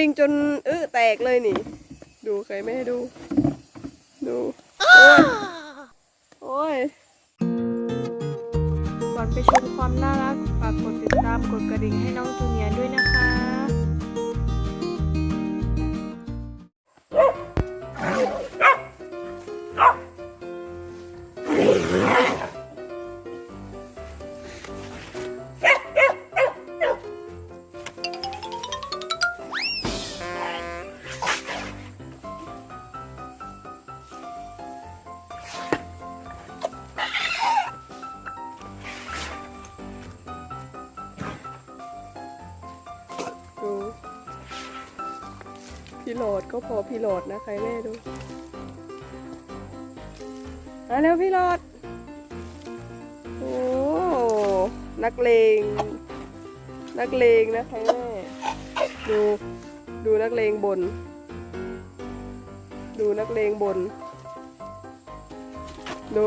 วิ่งจนเออแตกเลยนี่ ดูใครไม่ให้ดู ดู โอ้ยโอ้ยก่อนไปชมความน่ารักฝากกดติดตามกดกระดิ่งให้น้องจูเนียร์ด้วยนะคะ พี่โหลดก็พอพี่โหลดนะใครแม่ดูมาเร็วพี่โหลดโอ้นักเลง นักเลงนะใครแม่ดูดูนักเลงบน ดูนักเลงบน ดู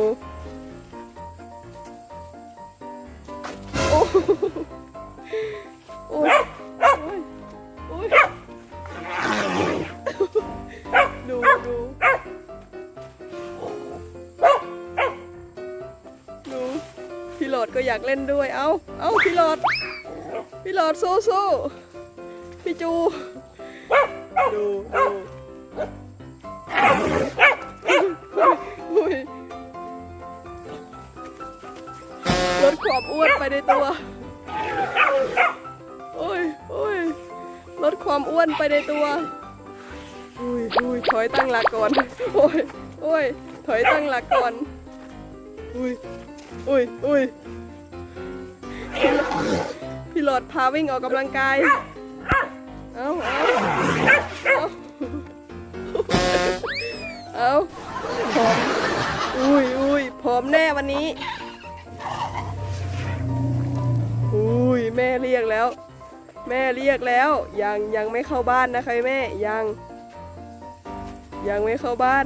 โอ้โอ้ อดก็อยากเล่นด้วย เอาเอาพี่หลอด พี่หลอดสู้สู้พี่จู ดูดูลดความอ้วนไปในตัว โอ้ยโอ้ยลดความอ้วนไปในตัวอุ้ยอุ้ยถอยตั้งหลักก่อน โอ้ยโอ้ยถอยตั้งหลักก่อน อุ้ยอุ้ยอุ้ย พี่หลอดพาวิ่งออกกำลังกาย เอาเอาเอาเอาพร้อมอุ้ยอุ้ยพร้อมแน่วันนี้ อุ้ยแม่เรียกแล้ว แม่เรียกแล้ว ยังยังไม่เข้าบ้านนะคะแม่ยัง ยังไม่เข้าบ้าน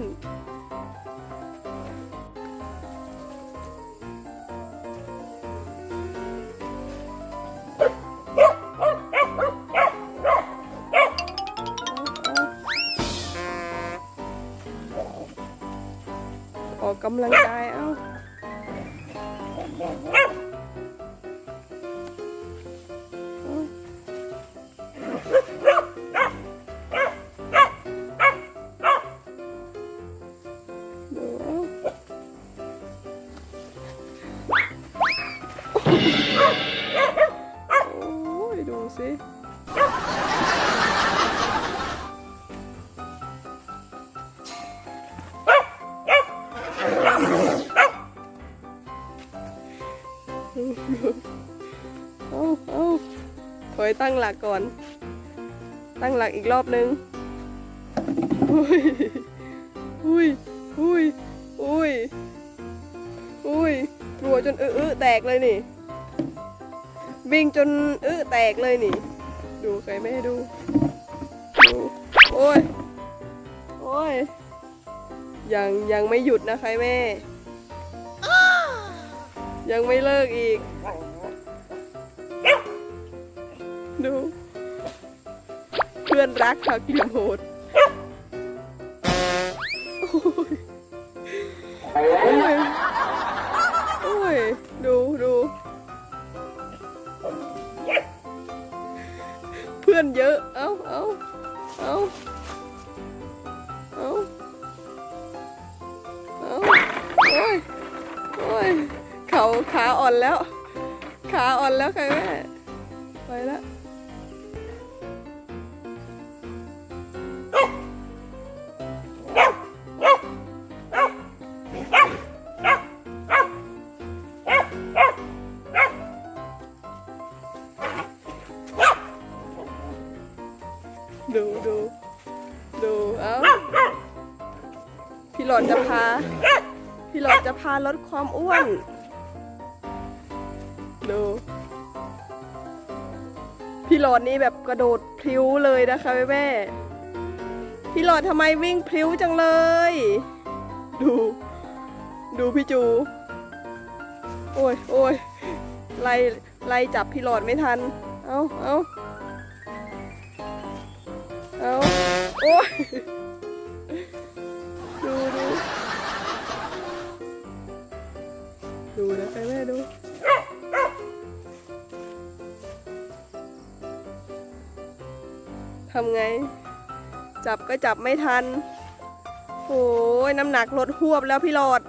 โอ้ยดูสิ เอาเอาถอยตั้งหลักก่อน ตั้งหลักอีกรอบนึงอุ้ยอุ้ยอุ้ยอุ้ยอุ้ยกลัวจนอื้ออื้อแตกเลยนี่วิ่งจนอื้อแตกเลยนี่ ดูใครไม่ให้ดูดูโอ้ยโอ้ยยังยังไม่หยุดนะใครแม่ ยังไม่เลิกอีก ดู เพื่อนรักค่ะกินโหดโอ้ย โอ้ย ดูดู เพื่อนเยอะ เอ้าเอ้าเอ้า ขาขาอ่อนแล้ว ขาอ่อนแล้วใครแม่ไปแล้วดูดูดูเอ้าพี่หลอดจะพา พี่หลอดจะพาลดความอ้วน ดูพี่หลอดนี่แบบกระโดดพลิ้วเลยนะคะแม่พี่หลอดทำไมวิ่งพลิ้วจังเลย ดู ดูพี่จู โอ้ยโอ้ยไล่ไล่จับพี่หลอดไม่ทัน เอาเอาเอ้ยดูด ทำไง จับก็จับไม่ทันโอ้ยน้ำหนักลดหวบแล้วพี่หลอด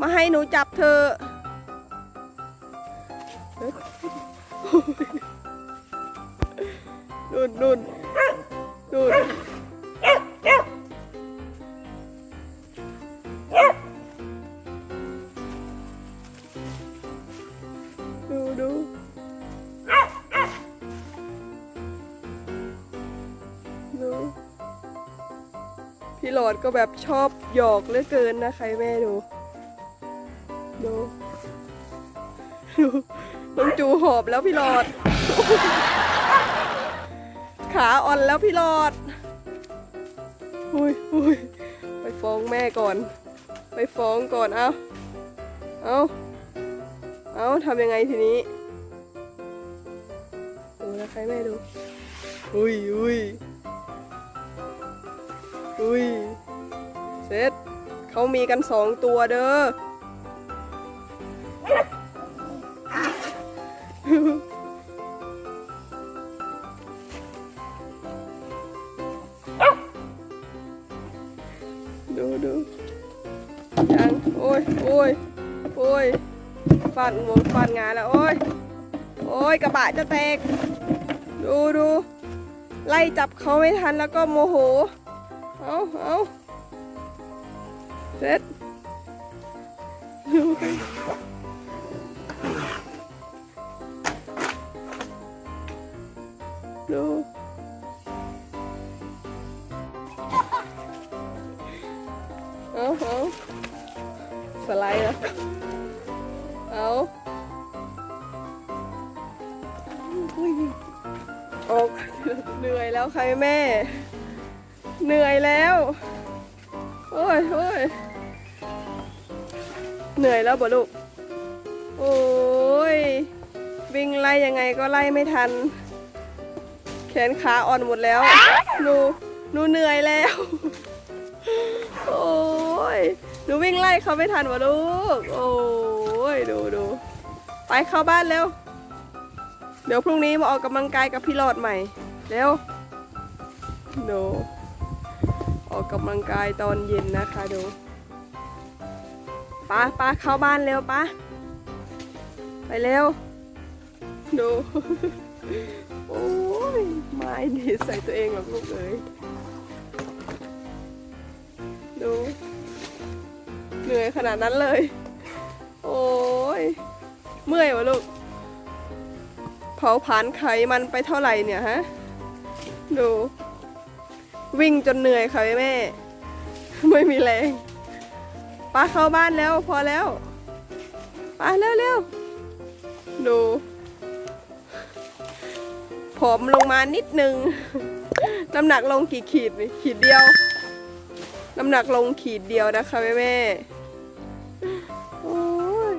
มาให้หนูจับเธอนุ่นนุ่นนุ่นดูดูดู พี่หลอดก็แบบชอบหยอกเหลือเกินนะใครแม่ดูดูดูน้องจูหอบแล้วพี่หลอด ขาอ่อนแล้วพี่หลอดอุ้ยอุ้ยไปฟ้องแม่ก่อน ไปฟ้องก่อนเอาเอาเอาทำยังไงทีนี้ดูนะใครแม่ดูอุ้ยอุ้ย อุ้ยเสร็จเขามีกันสองตัวเด้อดูดูยังโอ้ยโอ้ยโอ้ยฟาดงวงฟาดงานแล้วโอ้ยโอ้ยกระบะจะแตก ดูดูไล่จับเขาไม่ทันแล้วก็โมโห เอาเอาเสร็จดูดูเอาเอาสไลด์นะเอาอุ๊ยออกเหนื่อยแล้วใครแม่ เหนื่อยแล้ว โอ้ยโอ้ยเหนื่อยแล้วบ่ลูก โอ้ย วิ่งไล่ยังไงก็ไล่ไม่ทัน แขนขาอ่อนหมดแล้วหนูหนูเหนื่อยแล้ว โอ้ยหนูวิ่งไล่เขาไม่ทันวะลูก โอ้ยดูดูไปเข้าบ้านเร็ว เดี๋ยวพรุ่งนี้มาออกกำลังกายกับพี่หลอดใหม่ เร็วดู ออกกำลังกายตอนเย็นนะคะดูป้าป้าเข้าบ้านเร็วป้าไปเร็ว ดู โอ้ยไม้ดีใส่ตัวเองหรอกลูกเอ้ยดู เหนื่อยขนาดนั้นเลย โอ้ย เมื่อยวะลูก เผาผลาญไขมันไปเท่าไหร่เนี่ยฮะ ดู วิ่งจนเหนื่อยค่ะแม่ ไม่มีแรงป้าเข้าบ้านแล้วพอแล้วป้าเร็วเร็วๆดูผอมลงมานิดนึง น้ำหนักลงกี่ขีดนี่ขีดเดียว น้ำหนักลงขีดเดียวนะคะแม่แม่ๆ